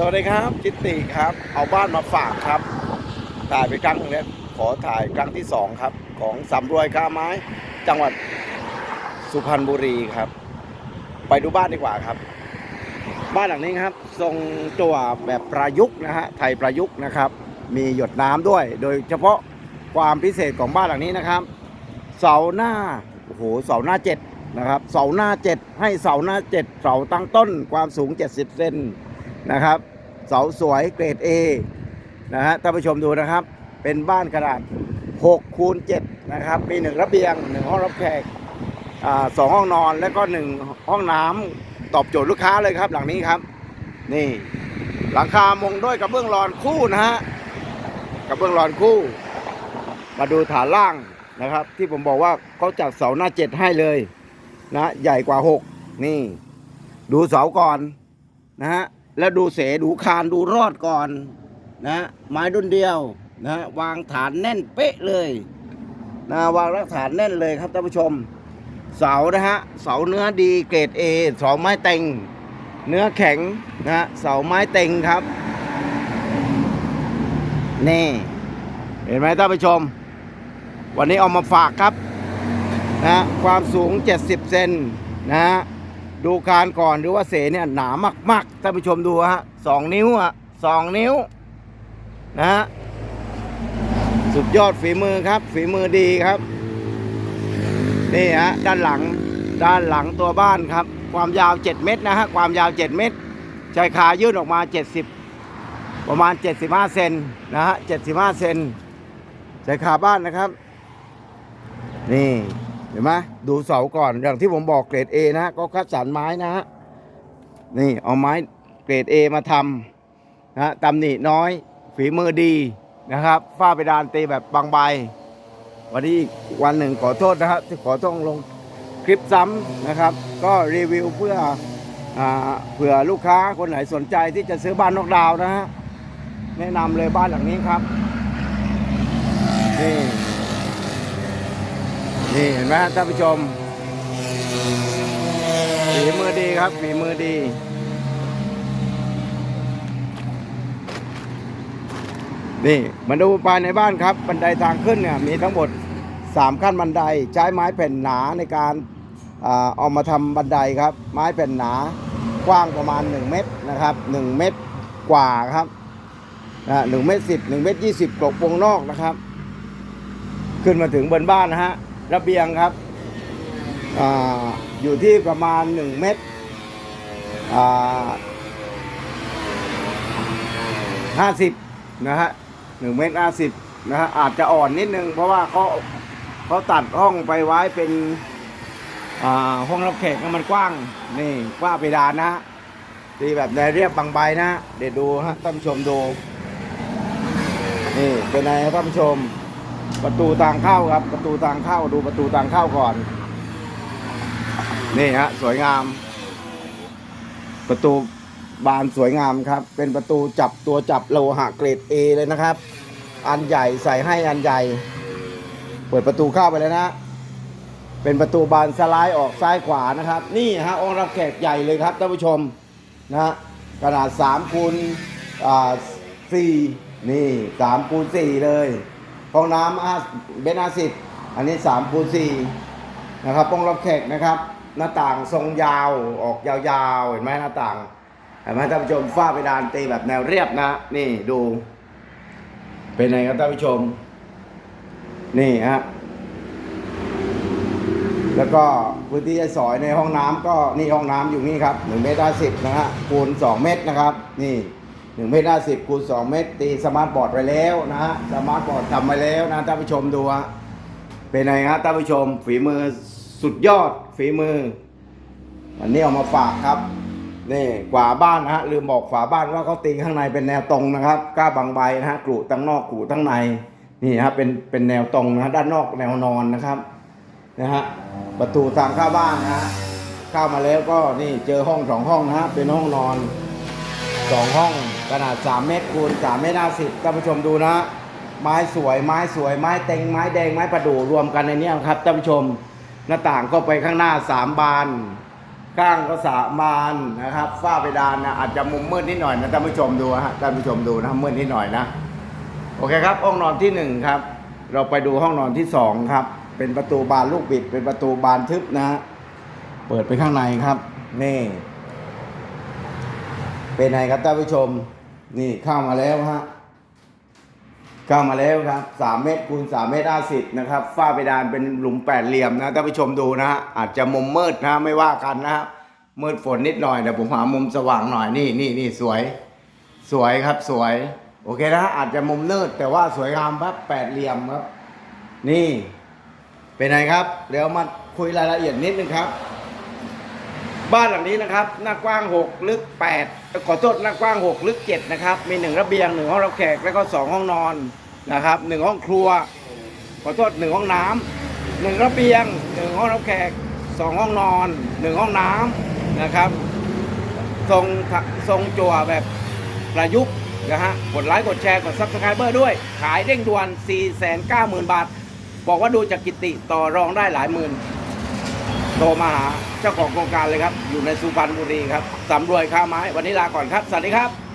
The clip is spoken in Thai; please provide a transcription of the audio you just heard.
สวัสดีครับจิตติครับ เอาบ้านมาฝากครับ ถ่ายไปครั้งนึงแล้วขอถ่ายครั้งที่สองครับ ของสำรวยค้าไม้ จังหวัดสุพรรณบุรีครับ ไปดูบ้านดีกว่าครับ บ้านหลังนี้ครับ ทรงตัวแบบประยุกต์นะฮะไทยประยุกต์นะครับ มีหยดน้ำด้วย โดยเฉพาะความพิเศษของบ้านหลังนี้นะครับ เสาหน้าโอ้โหเสาหน้าเจ็ดนะครับ เสาหน้าเจ็ดให้เสาหน้าเจ็ดเสาตั้งต้นความสูง 70เซน นะครับเสาสวยเกรด A นะฮะท่านผู้ชมดูนะครับ เป็นบ้านขนาด6คูณ7นะครับมีหนึ่งระเบียงหนึ่งห้องรับแขกอ่าสองห้องนอนแล้วก็หนึ่งห้องน้ำตอบโจทย์ลูกค้าเลยครับ หลังนี้ครับ นี่ หลังคามงด้วยกระเบื้องรอนคู่นะฮะกระเบื้องรอนคู่ มาดูฐานล่างนะครับ ที่ผมบอกว่าเขาจัดเสาหน้าเจ็ดให้เลยนะ ใหญ่กว่าหกนี่ ดูเสาก่อนนะฮะ แล้วดูเสดูคานดูรอดก่อนนะไม้ดุนเดียวนะวางฐานแน่นเป๊ะเลยนะวางรากฐานแน่นเลยครับท่านผู้ชม เสานะฮะเสาเนื้อดีเกรด A เสาไม้เต็ง เนื้อแข็งนะฮะเสาไม้เต็งครับนี่เห็นไหมท่านผู้ชม วันนี้เอามาฝากครับนะความสูง 70 เซนนะฮะ ดูคานก่อนหรือว่าเสเนี่ยหนามากๆท่านผู้ชมดูฮะสองนิ้วอะสองนิ้วนะฮะสุดยอดฝีมือครับ ฝีมือดีครับ นี่ฮะด้านหลังด้านหลังตัวบ้านครับ ความยาว 7 เมตรนะฮะความยาว 7 เมตรชายคายื่นออกมา 70 ประมาณ 75 เซนนะฮะ75 เซนชายคาบ้านนะครับ นี่ เห็นไหมดูเสาก่อนอย่างที่ผมบอกเกรด A นะก็คัดสรรไม้นะฮะนี่เอาไม้เกรด A มาทำนะตำหนิน้อย ฝีมือดีนะครับฝ้าเพดานตีแบบบางใบ วันนี้อีกวันหนึ่งขอโทษนะครับที่ขอต้องลงคลิปซ้ำนะครับ ก็รีวิวเพื่ออเผื่อลูกค้าคนไหนสนใจที่จะซื้อบ้านนอกดาวนะฮะแนะนำเลยบ้านหลังนี้ครับนี่ นี่เห็นไหมท่านผู้ชมฝีมือดีครับฝีมือดีนี่มาดูภายในบ้านครับ บันไดทางขึ้นเนี่ยมีทั้งหมด 3 ขั้นบันไดใช้ไม้แผ่นหนาในการเอามาทำบันไดครับ ไม้แผ่นหนากว้างประมาณ 1 เมตรนะครับ 1 เมตรกว่าครับนะหนึ่งเมตรสิบหนึ่งเมตรยี่สิบกลบวงนอกนะครับ ขึ้นมาถึงบนบ้านนะฮะ ระเบียงครับออยู่ที่ประมาณ 1 เมตรห้าสิบนะฮะหนึ่งเมตรห้าสิบนะฮะอาจจะอ่อนนิดนึง เพราะว่าเขาเขาตัดห้องไปไว้เป็นห้องรับแขกให้มันกว้างนี่กว้างเพดานนะฮะตีแบบในเรียบบางใบนะฮะเดี๋ยวดูฮะท่านผู้ชมดูนี่เป็นไงครับท่านผู้ชม ประตูทางเข้าครับ ประตูทางเข้าดูประตูทางเข้าก่อน นี่ฮะสวยงาม ประตูบานสวยงามครับ เป็นประตูจับตัวจับโลหะเกรด A เลยนะครับ อันใหญ่ใส่ให้อันใหญ่ เปิดประตูเข้าไปเลยนะ เป็นประตูบานสไลด์ออกซ้ายขวานะครับ นี่ฮะองค์รับแขกใหญ่เลยครับท่านผู้ชมนะฮะขนาด3คูณอ่า4นี่3คูณ4เลย ห้องน้ำาเบนอาสิบอันนี้3คูณ4นะครับห้องรับแขกนะครับ หน้าต่างทรงยาวออกยาวๆ เห็นไหมหน้าต่างเห็นไหมท่านผู้ชมฝ้าเพดานตีแบบแนวเรียบนะ นี่ดู เป็นไงครับท่านผู้ชม นี่ฮะแล้วก็พื้นที่ใช้สอยในห้องน้ำก็นี่ห้องน้ำอยู่นี่ครับหนึ่งเมตรห้าสิบนะฮะคูณสองเมตรนะครับ นี่ หนึ่งเมตรห้าสิบคูณสองเมตรตีสมาร์ทบอร์ดไปแล้วนะฮะสมาร์ทบอร์ดทำไปแล้วนะท่านผู้ชมดูฮะเป็นไงฮะท่านผู้ชมฝีมือสุดยอดฝีมือวันนี้เอามาฝากครับนี่ฝาบ้านนะฮะลืมบอกฝาบ้านว่าเขาตีข้างในเป็นแนวตรงนะครับกล้าบางใบนะฮะกรูตั้งนอกกรูตั้งในนี่ฮะเป็นเป็นแนวตรงนะะด้านนอกแนวนอนนะครับนะฮะประตูทางเข้าบ้านนะฮะเข้ามาแล้วก็นี่เจอห้องสองห้องนะฮะเป็นห้องนอน สองห้องขนาด 3 เมตรคูณ3เมตรห้าสิบท่านผู้ชมดูนะ ไม้สวยไม้สวยไม้เต็งไม้แดงไม้ประดู่รวมกันในนี้ครับท่านผู้ชมหน้าต่างก็ไปข้างหน้าสามบาน ข้างก็สามานนะครับฝ้าเพดานนะอาจจะมุมมืดนิดหน่อยนะท่านผู้ชมดูฮะท่านผู้ชมดูนะมืดนิดหน่อยนะโอเคครับห้องนอนที่หนึ่งครับ เราไปดูห้องนอนที่สองครับ เป็นประตูบานลูกบิด เป็นประตูบานทึบนะฮะเปิดไปข้างในครับนี่ เป็นไงครับท่านผู้ชม นี่เข้ามาแล้วฮะเข้ามาแล้วครับสามเมตรคูณสามเมตรห้าสิบนะครับฝ้าเพดานเป็นหลุมแปดเหลี่ยมนะท่านผู้ชมดูนะฮะอาจจะมุมมืดนะไม่ว่ากันนะฮะมืดฝนนิดหน่อยแต่ผมหามุมสว่างหน่อยนี่นี่นี่สวย สวยครับสวย โอเคนะฮะอาจจะมุมนืดแต่ว่าสวยงามครับแปดเหลี่ยมครับ นี่ เป็นไงครับ เดี๋ยวมาคุยรายละเอียดนิดนึงครับ บ้านหลังนี้นะครับหน้ากว้าง 6 ลึก 8 ขอโทษหน้ากว้าง 6 ลึก 7 นะครับ มี 1 ระเบียง 1 ห้องรับแขก แล้วก็ 2 ห้องนอนนะครับ 1 ห้องครัว ขอโทษ 1 ห้องน้ำหนึ่งระเบียง 1 ห้องรับแขก 2 ห้องนอน 1 ห้องน้ำนะครับทรงทรงจั่วแบบประยุกต์นะฮะกดไลค์กดแชร์กดซับสไครเบอร์ด้วย ขายเร่งด่วน 490,000 บาท บอกว่าดูจากกิติต่อรองได้หลายหมื่น โทรมาหาเจ้าของโครงการเลยครับ อยู่ในสุพรรณบุรีครับสำรวยค้าไม้ วันนี้ลาก่อนครับ สวัสดีครับ